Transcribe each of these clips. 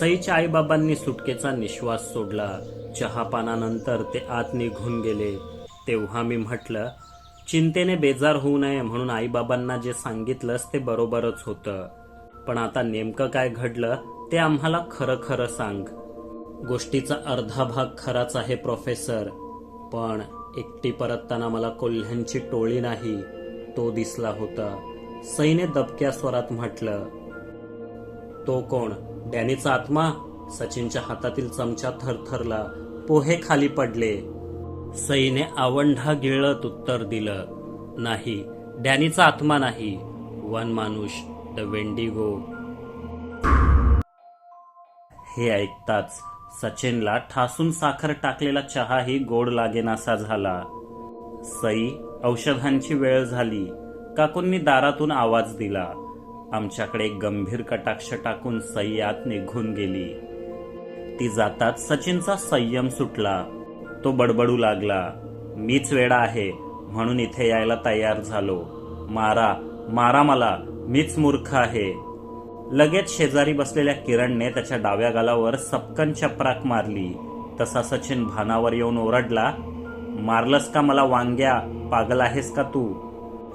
सईच्या आईबाबांनी सुटकेचा निश्वास सोडला. चहापानानंतर ते आत निघून गेले. तेव्हा मी म्हटलं चिंतेने बेजार होऊ नये म्हणून आईबाबांना जे सांगितलंस ते बरोबरच होतं. पण आता नेमकं काय घडलं ते आम्हाला खरं खरं सांग. गोष्टीचा अर्धा भाग खराच आहे प्रोफेसर पण एकटी परतताना मला कोल्ह्यांची टोळी नाही तो दिसला होता. सईने दबक्या स्वरात म्हटलं तो कोण? डॅनीचा आत्मा? सचिनच्या हातातील चमचा थरथरला. पोहे खाली पडले. सईने आवंढा गिळत उत्तर दिलं. नाही डॅनीचा आत्मा नाही. वन मानुष द वेंडिगो. हे ऐकताच सचिनला ठासून साखर टाकलेला चहाही गोड लागेनासा झाला. सई औषधांची वेळ झाली. काकूंनी दारातून आवाज दिला. आमच्याकडे गंभीर कटाक्ष टाकून सई आत निघून गेली. ती जाताच सचिनचा संयम सुटला. तो बडबडू लागला. मीच वेडा आहे म्हणून इथे यायला तयार झालो. मारा मारा मला मीच मूर्ख आहे. लगेच शेजारी बसलेल्या किरणने त्याच्या डाव्या गालावर सपकन चपराक मारली. तसा सचिन भानावर येऊन ओरडला मारलंस का मला वांग्या? पागल आहेस का तू?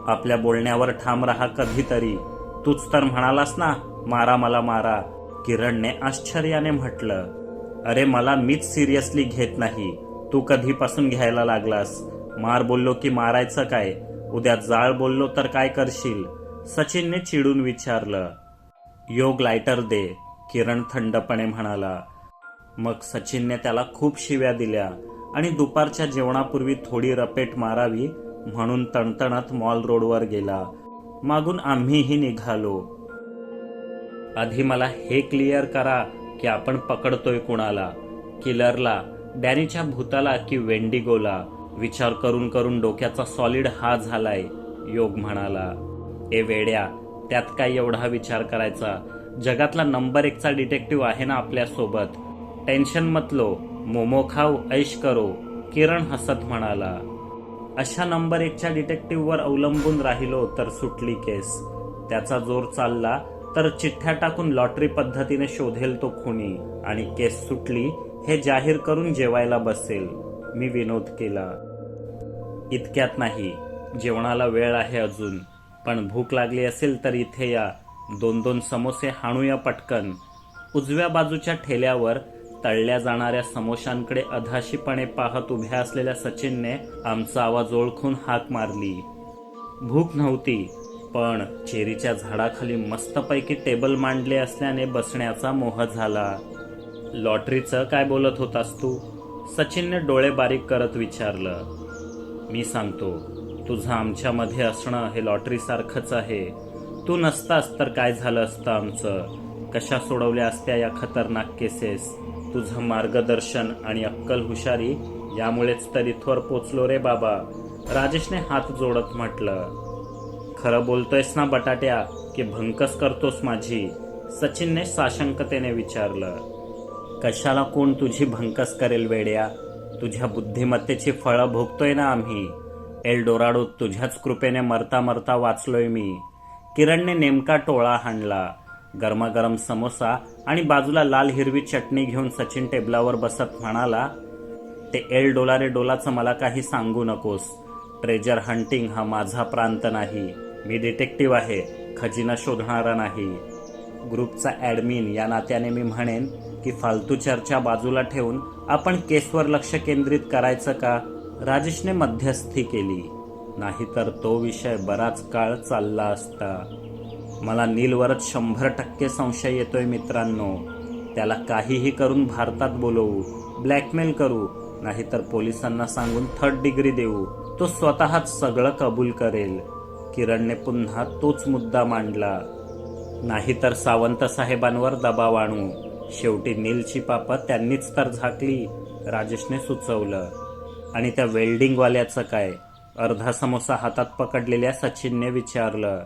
आपल्या बोलण्यावर ठाम राहा कधीतरी. तूच तर म्हणालास ना मारा मला मारा. किरणने आश्चर्याने म्हटलं अरे मला मीच सिरियसली घेत नाही. तू कधीपासून घ्यायला लागलास? मार बोललो की मारायचं काय? उद्या जाळ बोललो तर काय करशील? सचिनने चिडून विचारलं. योग लायटर दे किरण थंडपणे म्हणाला. मग सचिनने त्याला खूप शिव्या दिल्या आणि दुपारच्या जेवणापूर्वी थोडी रपेट मारावी म्हणून तणतणत मॉल रोडवर गेला. मागून आम्हीही निघालो. आधी मला हे क्लिअर करा की आपण पकडतोय कुणाला. किलरला. डॅनीच्या भूताला की वेंडिगोला विचार करून करून डोक्याचा सॉलिड हा झालाय योग म्हणाला. ए वेड्या त्यात काय एवढा विचार करायचा? जगातला नंबर एकचा डिटेक्टिव्ह आहे ना आपल्यासोबत. टेन्शन मतलो मोमो खाऊ ऐश करो किरण हसत म्हणाला. अशा नंबर एकच्या डिटेक्टिव्हवर अवलंबून राहिलो तर सुटली केस. त्याचा जोर चालला तर चिठ्ठ्या टाकून लॉटरी पद्धतीने शोधेल तो खुनी. आणि केस सुटली हे जाहीर करून जेवायला बसेल. मी विनोद केला. इतक्यात नाही. जेवणाला वेळ आहे अजून. पण भूक लागली असेल तर इथे या. दोन दोन समोसे हाणूया पटकन. उजव्या बाजूच्या ठेल्यावर तळल्या जाणाऱ्या समोशांकडे अधाशीपणे पाहत उभ्या असलेल्या सचिनने आमचा आवाज ओळखून हाक मारली. भूक नव्हती पण चेरीच्या झाडाखाली मस्तपैकी टेबल मांडले असल्याने बसण्याचा मोह झाला. लॉटरीचं काय बोलत होतास तू? सचिनने डोळे बारीक करत विचारलं. मी सांगतो तुझं आमच्यामध्ये असणं हे लॉटरीसारखंच आहे. तू नसतास तर काय झालं असतं आमचं? कशा सोडवल्या असत्या या खतरनाक केसेस? तुझं मार्गदर्शन आणि अक्कल हुशारी यामुळेच तर इथवर पोचलो रे बाबा. राजेशने हात जोडत म्हटलं खरं बोलतोयस ना बटाट्या की भंकस करतोस माझी? सचिनने साशंकतेने विचारलं कशाला कोण तुझी भंकस करेल वेड्या? तुझ्या बुद्धिमत्तेची फळं भोगतोय ना आम्ही. एल डोराडो तुझ्याच कृपेने मरता मरता वाचलोय मी. किरणने नेमका टोळा हाणला. गरमागरम समोसा आणि बाजूला लाल हिरवी चटणी घेऊन सचिन टेबलावर बसत म्हणाला ते एल डोलारे डोलाचं मला काही सांगू नकोस. ट्रेजर हंटिंग हा माझा प्रांत नाही. मी डिटेक्टिव्ह आहे. खजिना शोधणारा नाही. ग्रुपचा ॲडमिन या नात्याने मी म्हणेन की फालतू चर्चा बाजूला ठेवून आपण केसवर लक्ष केंद्रित करायचं का? राजेशने मध्यस्थी केली. नाहीतर तो विषय बराच काळ चालला असता. मला नीलवरच शंभर टक्के संशय येतोय मित्रांनो. त्याला काहीही करून भारतात बोलवू ब्लॅकमेल करू नाहीतर पोलिसांना सांगून थर्ड डिग्री देऊ. तो स्वतःच सगळं कबूल करेल. किरणने पुन्हा तोच मुद्दा मांडला. नाहीतर सावंत साहेबांवर दबाव आणू. शेवटी नीलची पापं त्यांनीच तर झाकली राजेशने सुचवलं. आणि त्या वेल्डिंगवाल्याचं काय? अर्धा समोसा हातात पकडलेल्या सचिनने विचारलं.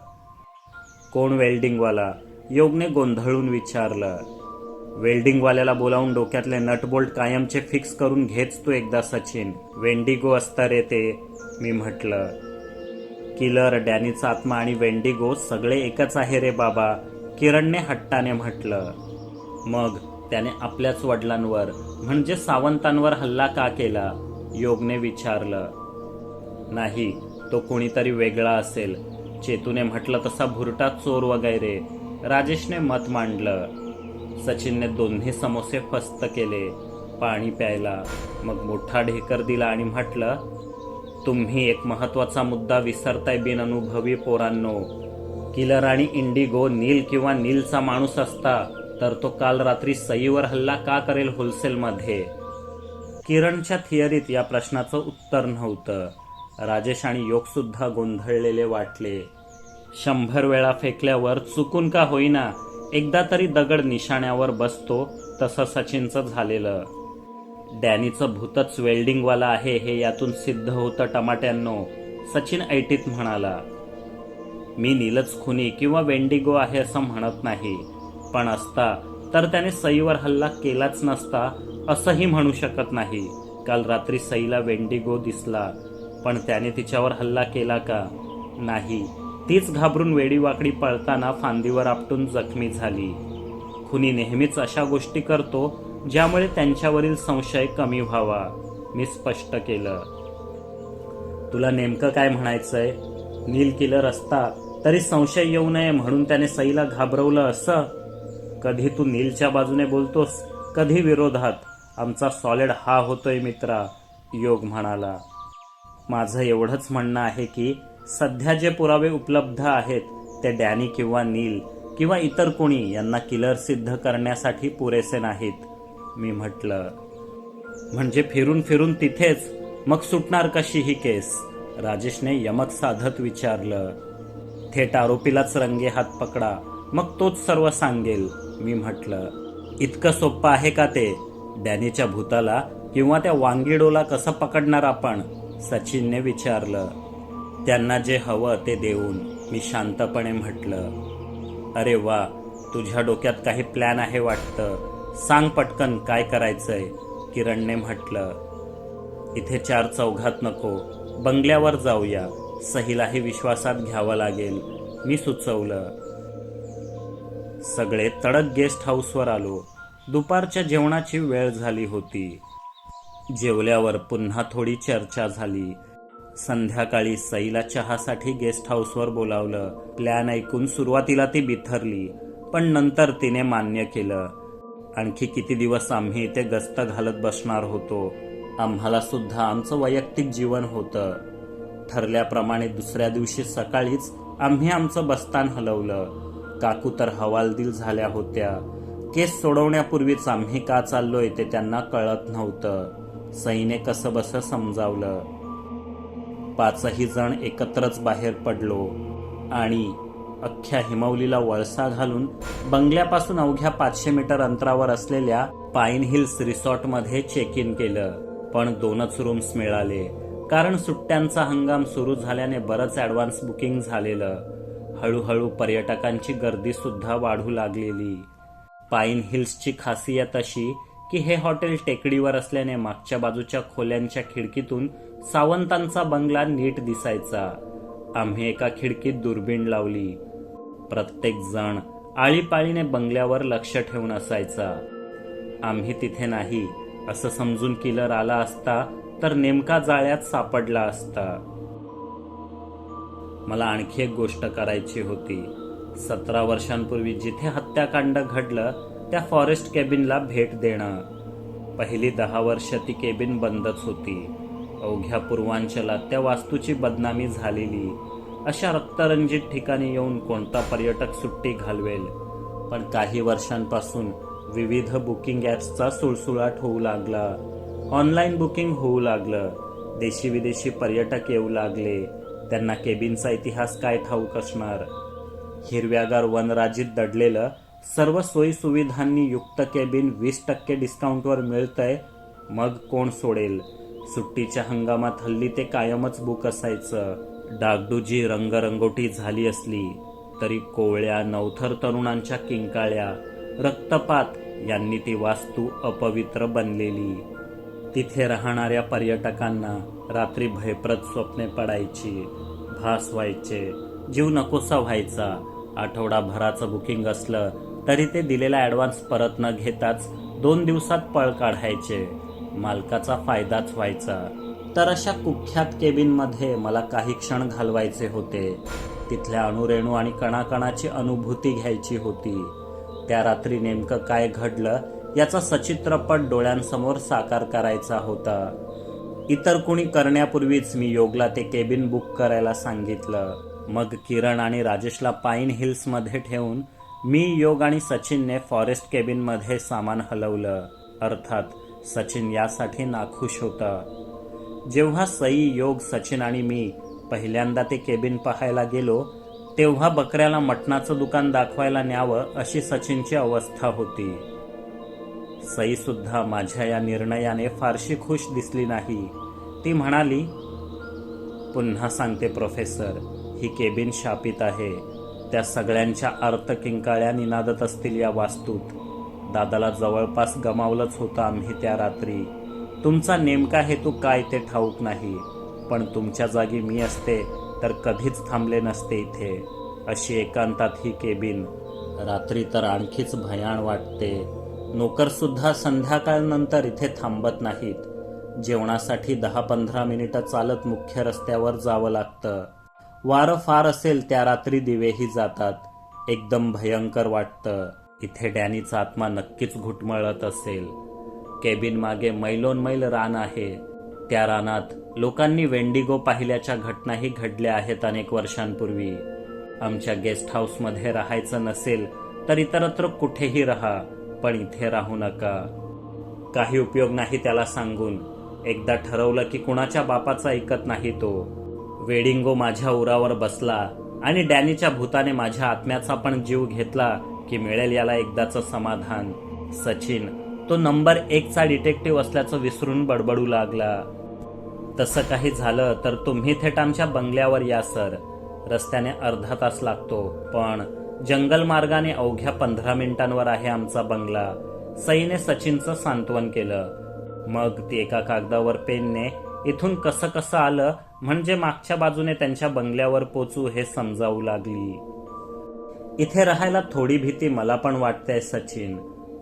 कोण वेल्डिंगवाला? योगने गोंधळून विचारलं. वेल्डिंगवाल्याला बोलावून डोक्यातले नटबोल्ट कायमचे फिक्स करून घेच तू एकदा सचिन. वेंडिगो असतं रे ते मी म्हटलं. किलर डॅनीचा आत्मा आणि वेंडिगो सगळे एकच आहे रे बाबा किरणने हट्टाने म्हटलं. मग त्याने आपल्याच वडिलांवर म्हणजे सावंतांवर हल्ला का केला? योगने विचारलं. नाही तो कोणीतरी वेगळा असेल. चेतूने म्हटलं तसा भुरटा चोर वगैरे. राजेशने मत मांडलं. सचिनने दोन्ही समोसे फस्त केले पाणी प्यायला. मग मोठा ढेकर दिला आणि म्हटलं तुम्ही एक महत्त्वाचा मुद्दा विसरताय बिनअनुभवी पोरांनो. किलर आणि इंडिगो नील किंवा नीलचा माणूस असता. तर तो काल रात्री सईवर हल्ला का करेल होलसेलमध्ये? किरणच्या थिअरीत या प्रश्नाचं उत्तर नव्हतं. राजेश आणि योगसुद्धा गोंधळलेले वाटले. शंभर वेळा फेकल्यावर चुकून का होईना? एकदा तरी दगड निशाण्यावर बसतो तसं सचिनचं झालेलं. डॅनीचं भूतच वेल्डिंगवाला आहे हे यातून सिद्ध होतं टमाट्यांनो सचिन ऐटीत म्हणाला. मी नीलच खुनी किंवा वेंडिगो आहे असं म्हणत नाही. पण असता तर त्याने सईवर हल्ला केलाच नसता असंही म्हणू शकत नाही. काल रात्री सईला वेंडिगो दिसला पण त्याने तिच्यावर हल्ला केला का? नाही. तीच घाबरून वेडीवाकडी पळताना फांदीवर आपटून जखमी झाली. खुनी नेहमीच अशा गोष्टी करतो ज्यामुळे त्यांच्यावरील संशय कमी व्हावा मी स्पष्ट केलं. तुला नेमकं काय म्हणायचंय? नील किलर असता तरी संशय येऊ नये म्हणून त्याने सईला घाबरवलं असं? कधी तू नीलच्या बाजूने बोलतोस कधी विरोधात. आमचा सॉलिड हा होतोय मित्रा योग म्हणाला. माझं एवढंच म्हणणं आहे की सध्या जे पुरावे उपलब्ध आहेत ते डॅनी किंवा नील किंवा इतर कोणी यांना किलर सिद्ध करण्यासाठी पुरेसे नाहीत मी म्हटलं. म्हणजे फिरून फिरून तिथेच मग सुटणार कशी ही केस? राजेशने यमक साधत विचारलं. थेट आरोपीलाच रंगे हात पकडा मग तोच सर्व सांगेल. मी म्हटलं इतकं सोपं आहे का ते? डॅनीच्या भूताला किंवा त्या वांगिडोला कसं पकडणार आपण? सचिनने विचारलं. त्यांना जे हवं ते देऊन मी शांतपणे म्हटलं अरे वा तुझ्या डोक्यात काही प्लॅन आहे वाटतं. सांग पटकन काय करायचंय. किरणने म्हटलं इथे चार चौघात नको बंगल्यावर जाऊया. सहीलाही विश्वासात घ्यावं लागेल. मी सुचवलं सगळे तडक गेस्ट हाऊसवर आलो. दुपारच्या जेवणाची वेळ झाली होती. जेवल्यावर पुन्हा थोडी चर्चा झाली. संध्याकाळी सईला चहासाठी गेस्ट हाऊसवर बोलावलं. प्लॅन ऐकून सुरुवातीला ती बिथरली पण नंतर तिने मान्य केलं. आणखी किती दिवस आम्ही इथे गस्त घालत बसणार होतो? आम्हाला सुद्धा आमचं वैयक्तिक जीवन होतं. ठरल्याप्रमाणे दुसऱ्या दिवशी सकाळीच आम्ही आमचं बस्तान हलवलं. काकू तर हवालदिल झाल्या होत्या. केस सोडवण्यापूर्वीच आम्ही का चाललोय ते त्यांना कळत नव्हतं. सईने कसं बसं समजावलं. पाचही जण एकत्रच बाहेर पडलो. आणि अख्ख्या हिमवलीला वळसा घालून बंगल्यापासून अवघ्या पाचशे मीटर अंतरावर असलेल्या पाईन हिल्स रिसॉर्टमध्ये चेक इन केलं. पण दोनच रूम्स मिळाले. कारण सुट्ट्यांचा हंगाम सुरू झाल्याने बरंच ॲडव्हान्स बुकिंग झालेलं. हळूहळू पर्यटकांची गर्दी सुद्धा वाढू लागलेली. पाईन हिल्सची खासियत अशी की हे हॉटेल टेकडीवर असल्याने मागच्या बाजूच्या खोल्यांच्या खिडकीतून सावंतांचा बंगला नीट दिसायचा. आम्ही एका खिडकीत दुर्बीण लावली. प्रत्येक जण आळीपाळीने बंगल्यावर लक्ष ठेवून असायचा. आम्ही तिथे नाही असं समजून किलर आला असता तर नेमका जाळ्यात सापडला असता. मला आणखी एक गोष्ट करायची होती. सतरा वर्षांपूर्वी जिथे हत्याकांड घडलं त्या फॉरेस्ट केबिनला भेट देणं. पहिली दहा वर्ष ती केबिन बंदच होती. अवघ्या पूर्वांचलात त्या वास्तूची बदनामी झालेली. अशा रक्तरंजित ठिकाणी येऊन कोणता पर्यटक सुट्टी घालवेल? पण काही वर्षांपासून विविध बुकिंग ॲप्सचा सुळसुळाट होऊ लागला. ऑनलाईन बुकिंग होऊ लागलं. देशी विदेशी पर्यटक येऊ लागले. त्यांना केबिनचा इतिहास काय ठाऊक असणार? हिरव्यागार वनराजीत दडलेलं सर्व सोयी सुविधांनी युक्त केबिन वीस टक्के डिस्काउंटवर मिळतंय मग कोण सोडेल? सुट्टीच्या हंगामात हल्ली ते कायमच बुक असायचं. डागडुजी रंगरंगोटी झाली असली तरी कोवळ्या नवथर तरुणांच्या किंकाळ्या रक्तपात यांनी ती वास्तू अपवित्र बनलेली. तिथे राहणाऱ्या पर्यटकांना रात्री भयप्रद स्वप्ने पडायची भास व्हायचे जीव नकोसा व्हायचा. आठवडाभराचं बुकिंग असलं तरी ते दिलेला ॲडव्हान्स परत न घेताच दोन दिवसात पळ काढायचे. मालकाचा फायदाच व्हायचा. तर अशा कुख्यात केबिनमध्ये मला काही क्षण घालवायचे होते. तिथल्या अणुरेणू आणि कणाकणाची अनुभूती घ्यायची होती. त्या रात्री नेमकं काय घडलं याचा सचित्रपट डोळ्यांसमोर साकार करायचा होता. इतर कुणी करण्यापूर्वीच मी योगला ते केबिन बुक करायला सांगितलं. मग किरण आणि राजेशला पाईन हिल्समध्ये ठेवून मी योग आणि सचिनने फॉरेस्ट केबिनमध्ये सामान हलवलं. अर्थात सचिन यासाठी नाखुश होता. जेव्हा सई योग सचिन आणि मी पहिल्यांदा ते केबिन पाहायला गेलो तेव्हा बकऱ्याला मटणाचं दुकान दाखवायला न्यावं अशी सचिनची अवस्था होती. सईसुद्धा माझ्या या निर्णयाने फारशी खुश दिसली नाही. ती म्हणाली पुन्हा सांगते प्रोफेसर. ही केबिन शापित आहे. त्या सगळ्यांच्या अर्थ किंकाळ्या निनादत असतील या वास्तूत. दादाला जवळपास गमावलंच होतं आम्ही त्या रात्री. तुमचा नेमका हेतू काय ते ठाऊक नाही. पण तुमच्या जागी मी असते तर कधीच थांबले नसते इथे. अशी एकांतात ही केबिन. रात्री तर आणखीच भयाण वाटते. नोकरसुद्धा संध्याकाळनंतर इथे थांबत नाहीत. जेवणासाठी दहा पंधरा मिनिटं चालत मुख्य रस्त्यावर जावं लागतं. वारं फार असेल त्या रात्री दिवेही जातात. एकदम भयंकर वाटतं. इथे डॅनीचा आत्मा नक्कीच घुटमळत असेल. केबिन मागे मैलोन मैल रान आहे. त्या रानात लोकांनी वेंडिगो पाहिल्याच्या घटनाही घडल्या आहेत अनेक वर्षांपूर्वी. आमच्या गेस्ट हाऊसमध्ये राहायचं नसेल तर इतरत्र कुठेही राहा. पण इथे राहू नका. काही उपयोग नाही त्याला सांगून. एकदा ठरवलं की कुणाच्या बापाचा ऐकत नाही तो. वेडिंगो माझ्या उरावर बसला आणि डॅनीच्या भूताने माझ्या आत्म्याचा पण जीव घेतला की मिळेल याला एकदाचं समाधान. सचिन तो नंबर एकचा डिटेक्टिव्ह असल्याचं विसरून बडबडू लागला. तसं काही झालं तर तुम्ही थेट आमच्या बंगल्यावर या सर. रस्त्याने अर्धा तास लागतो पण जंगल मार्गाने अवघ्या पंधरा मिनिटांवर आहे आमचा बंगला. सईने सचिनचं सांत्वन केलं. मग ती एका कागदावर पेनने इथून कसं कसं आलं म्हणजे मागच्या बाजूने त्यांच्या बंगल्यावर पोचू हे समजावू लागली. इथे राहायला थोडी भीती मला पण वाटतेय सचिन.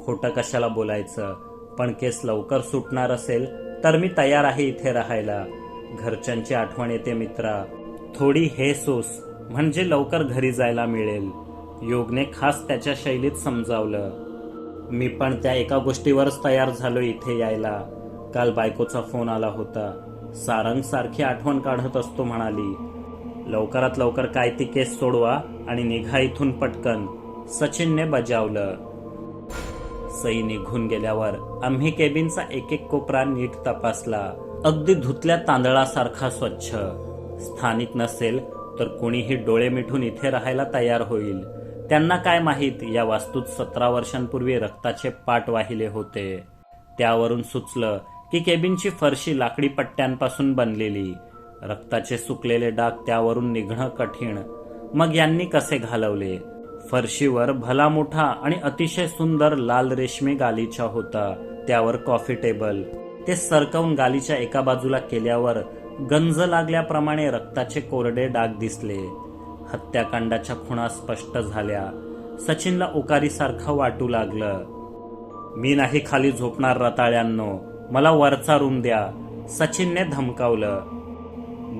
खोटं कशाला बोलायचं? पण केस लवकर सुटणार असेल तर मी तयार आहे इथे राहायला. घरच्यांची आठवण येते मित्रा. थोडी हे सोस म्हणजे लवकर घरी जायला मिळेल. योगने खास त्याच्या शैलीत समजावलं. मी पण त्या एका गोष्टीवरच तयार झालो इथे यायला. काल बायकोचा फोन आला होता. सारंग सारखी आठवण काढत असतो म्हणाली. लवकरात लवकर काय ती केस सोडवा आणि निघा इथून पटकन. सचिनने बजावलं. सई निघून गेल्यावर आम्ही केबिनचा एक एक कोपरा नीट तपासला. अगदी धुतल्या तांदळासारखा स्वच्छ. स्थानिक नसेल तर कोणीही डोळे मिठून इथे राहायला तयार होईल. त्यांना काय माहीत? या वास्तूत सतरा वर्षांपूर्वी रक्ताचे पाट वाहिले होते. त्यावरून सुचलं की केबिनची फरशी लाकडी पट्ट्यांपासून बनलेली. रक्ताचे सुकलेले डाग त्यावरून निघणं कठीण. मग यांनी कसे घालवले? फरशीवर भला मोठा आणि अतिशय सुंदर लाल रेशमी गालीचा होता. त्यावर कॉफी टेबल. ते सरकवून गालीच्या एका बाजूला केल्यावर गंज लागल्याप्रमाणे रक्ताचे कोरडे डाग दिसले. हत्याकांडाच्या खुणा स्पष्ट झाल्या. सचिनला उकारीसारखं वाटू लागलं. मी नाही खाली झोपणार रताळ्यांनो मला वरचा रूम द्या सचिनने धमकावलं.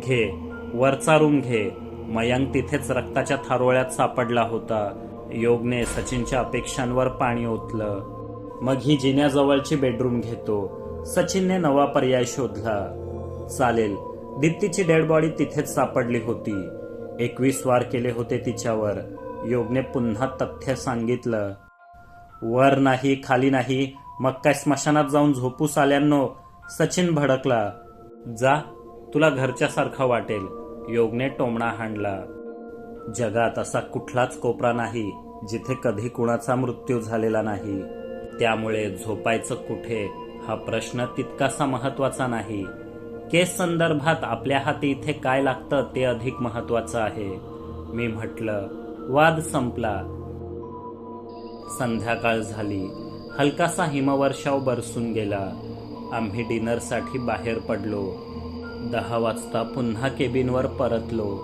घे वरचा रूम घे मयंक तिथेच रक्ताच्या थारोळ्यात सापडला होता. योगने सचिनच्या अपेक्षांवर पाणी ओतलं. मग ही जिन्याजवळची बेडरूम घेतो सचिनने नवा पर्याय शोधला. चालेल दीप्तीची डेड बॉडी तिथेच सापडली होती. एकवीस वार केले होते तिच्यावर. योगने पुन्हा तथ्य सांगितलं. वर नाही खाली नाही. मग काय स्मशानात जाऊन झोपूस आल्यानो सचिन भडकला. जा तुला घरच्यासारखा वाटेल. योगने टोमणा हाणला. जगात असा कुठलाच कोपरा नाही जिथे कधी कुणाचा मृत्यू झालेला नाही. त्यामुळे झोपायचं कुठे हा प्रश्न तितकासा महत्त्वाचा नाही. केस संदर्भात आपल्या हाती इथे काय लागतं ते अधिक महत्वाचं आहे. मी म्हटलं वाद संपला. संध्याकाळ झाली. हलकासा हिमवर्षाव बरसून गेला. आम्ही डिनरसाठी बाहेर पडलो. दहा वाजता पुन्हा केबिनवर परतलो.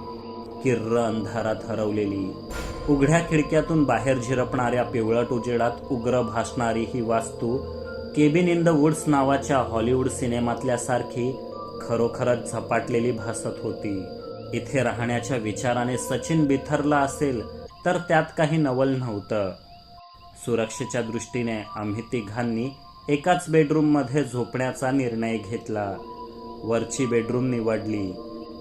किर्र अंधारात हरवलेली. उघड्या खिडक्यातून बाहेर झिरपणाऱ्या पिवळट उजेडात उग्र भासणारी ही वास्तू केबिन इन द वुड्स नावाच्या हॉलिवूड सिनेमातल्यासारखी खरोखरच झपाटलेली भासत होती. इथे राहण्याच्या विचाराने सचिन बिथरला असेल तर त्यात काही नवल नव्हतं. सुरक्षेच्या दृष्टीने आम्ही तिघांनी एकाच बेडरूममध्ये झोपण्याचा निर्णय घेतला. वरची बेडरूम निवडली.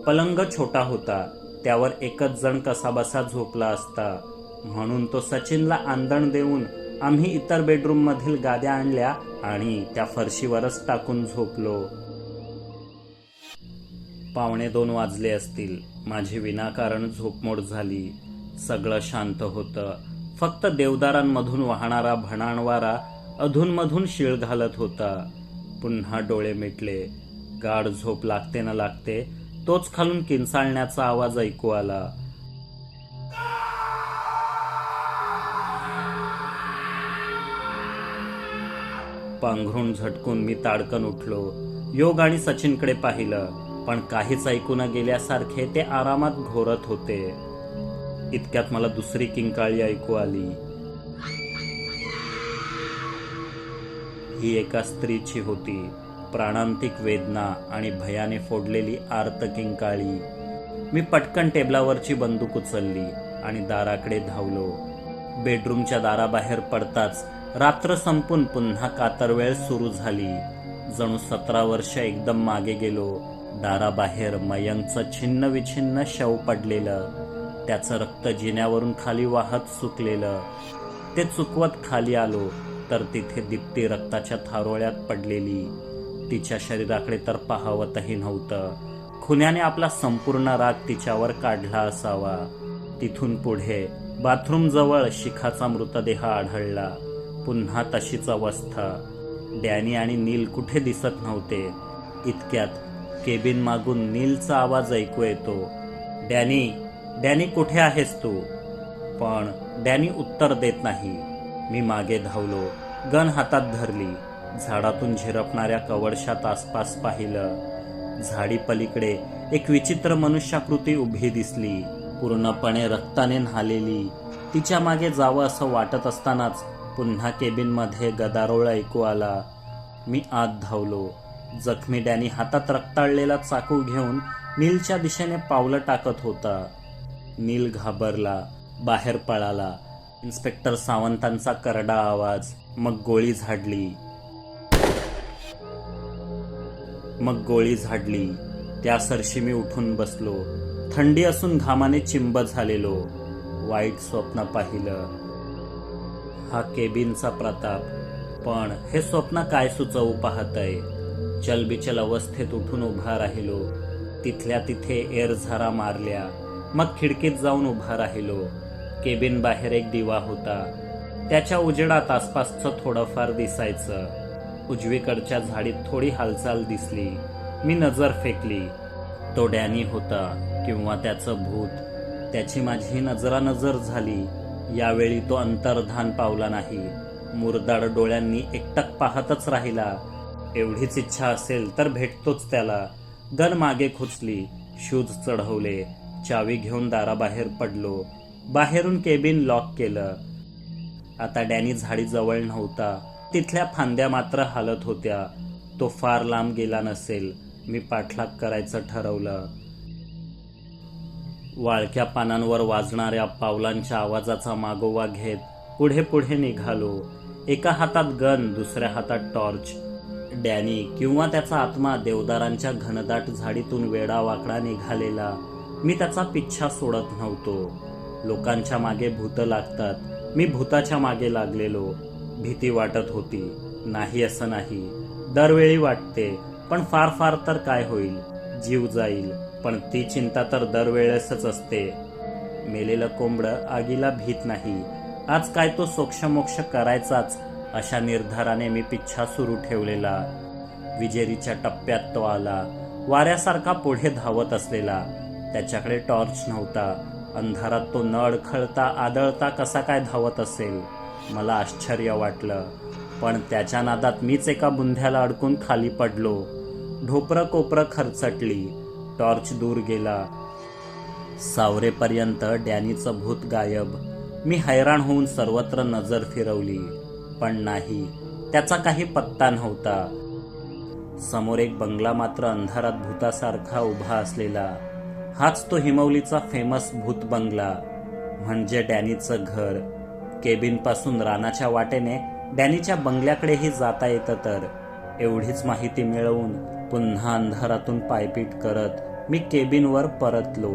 पलंग छोटा होता. त्यावर एकच जण कसाबसा झोपला असता. म्हणून तो सचिनला आंदण देऊन आम्ही इतर बेडरूममधील गाद्या आणल्या आणि त्या फरशीवरच टाकून झोपलो. पावणे दोन वाजले असतील. माझी विनाकारण झोपमोड झाली. सगळं शांत होतं. फक्त देवदारांमधून वाहणारा भणाणवारा अधूनमधून शिळ घालत होता. पुन्हा डोळे मिटले. गाढ झोप लागते न लागते तोच खालून किंचाळण्याचा आवाज ऐकू आला. पांघरून झटकून मी ताडकन उठलो. योग आणि सचिनकडे पाहिलं. पण काहीच ऐकू न गेल्यासारखे ते आरामात घोरत होते. इतक्यात मला दुसरी किंकाळी ऐकू आली. ही एका स्त्रीची होती. प्राणांतिक वेदना आणि भयाने फोडलेली आर्त किंकाळी. मी पटकन टेबलावरची बंदूक उचलली आणि दाराकडे धावलो. बेडरूमच्या दाराबाहेर पडताच रात्र संपून पुन्हा कातरवेळ सुरू झाली. जणू सतरा वर्ष एकदम मागे गेलो. दाराबाहेर मयंकचं छिन्न विछिन्न शव पडलेलं त्याचं रक्त जिन्यावरून खाली वाहत सुकलेलं. ते चुकवत खाली आलो तर तिथे दीप्ती रक्ताच्या थारोळ्यात पडलेली. तिच्या शरीराकडे तर पाहावतही नव्हतं. खुन्याने आपला संपूर्ण राग तिच्यावर काढला असावा. तिथून पुढे बाथरूम जवळ शिखाचा मृतदेह आढळला. पुन्हा तशीच अवस्था. डॅनी आणि नील कुठे दिसत नव्हते. इतक्यात केबिन मागून नीलचा आवाज ऐकू येतो. डॅनी डॅनी कुठे आहेस तू? पण डॅनी उत्तर देत नाही. मी मागे धावलो गन हातात धरली झाडातून झिरपणाऱ्या कवडशात आसपास पाहिलं. झाडी पलीकडे एक विचित्र मनुष्याकृती उभी दिसली. पूर्णपणे रक्ताने न्हालेली. तिच्यामागे जावं असं वाटत असतानाच पुन्हा केबिनमध्ये गदारोळ ऐकू आला. मी आत धावलो जखमी डॅनी हातात रक्ताळलेला चाकू घेऊन नीलच्या दिशेने पावलं टाकत होता. नील घाबरला बाहेर पळाला. इन्स्पेक्टर सावंतांचा करडा आवाज मग गोळी झाडली. मग गोळी झाडली. त्या सरशी मी उठून बसलो. थंडी असून घामाने चिंब झालेलो. वाईट स्वप्न पाहिलं. हा केबिनचा प्रताप. पण हे स्वप्न काय सुचवू पाहतय? चलबिचल अवस्थेत उठून उभा राहिलो. तिथल्या तिथे एरझारा मारल्या. मग खिडकीत जाऊन उभा राहिलो. केबिन बाहेर एक दिवा होता. त्याच्या उजेडात आसपासचं थोडंफार दिसायचं. उजवीकडच्या झाडीत थोडी हालचाल दिसली. मी नजर फेकली. तो डॅनी होता किंवा त्याचं भूत. त्याची माझी नजरानजर झाली. यावेळी तो अंतर्धान पावला नाही. मुरदाड डोळ्यांनी एकटक पाहतच राहिला. एवढीच इच्छा असेल तर भेटतोच त्याला. गन मागे खुचली शूज चढवले चावी घेऊन दाराबाहेर पडलो. बाहेरून केबिन लॉक केलं. आता डॅनी झाडी जवळ नव्हता. तिथल्या फांद्या मात्र हालत होत्या. तो फार लांब गेला नसेल. मी पाठलाग करायचं ठरवलं. वाळक्या पानांवर वाजणाऱ्या पावलांच्या आवाजाचा मागोवा घेत पुढे पुढे निघालो. एका हातात गन दुसऱ्या हातात टॉर्च. डॅनी किंवा त्याचा आत्मा देवदारांच्या घनदाट झाडीतून वेडा वाकडा निघालेला. मी त्याचा पिच्छा सोडत नव्हतो. लोकांच्या मागे भूत लागतात. मी भूताच्या मागे लागलेलो. भीती वाटत होती. नाही असं नाही. दरवेळी वाटते पण फार फार तर काय होईल? जीव जाईल. पण ती चिंता तर दरवेळेसच असते. मेलेलं कोंबडं आगीला भीत नाही. आज काय तो सोक्षमोक्ष करायचाच? अशा निर्धाराने मी पिच्छा सुरू ठेवलेला. विजेरीच्या टप्प्यात तो आला. वाऱ्यासारखा पुढे धावत असलेला. त्याच्याकडे टॉर्च नव्हता. अंधारात तो न अडखळता आदळता कसा काय धावत असेल? मला आश्चर्य वाटलं. पण त्याच्या नादात मीच एका बुंध्याला अडकून खाली पडलो. ढोपरं कोपरं खरचटली. टॉर्च दूर गेला. सावरेपर्यंत डॅनीचं भूत गायब. मी हैराण होऊन सर्वत्र नजर फिरवली. पण नाही. त्याचा काही पत्ता नव्हता. समोर एक बंगला मात्र अंधारात भूतासारखा उभा असलेला. हाच तो हिमवलीचा फेमस भूत बंगला. म्हणजे डॅनीचं घर. केबिनपासून रानाच्या वाटेने डॅनीच्या बंगल्याकडेही जाता येतं तर. एवढीच माहिती मिळवून पुन्हा अंधारातून पायपीट करत मी केबिनवर परतलो.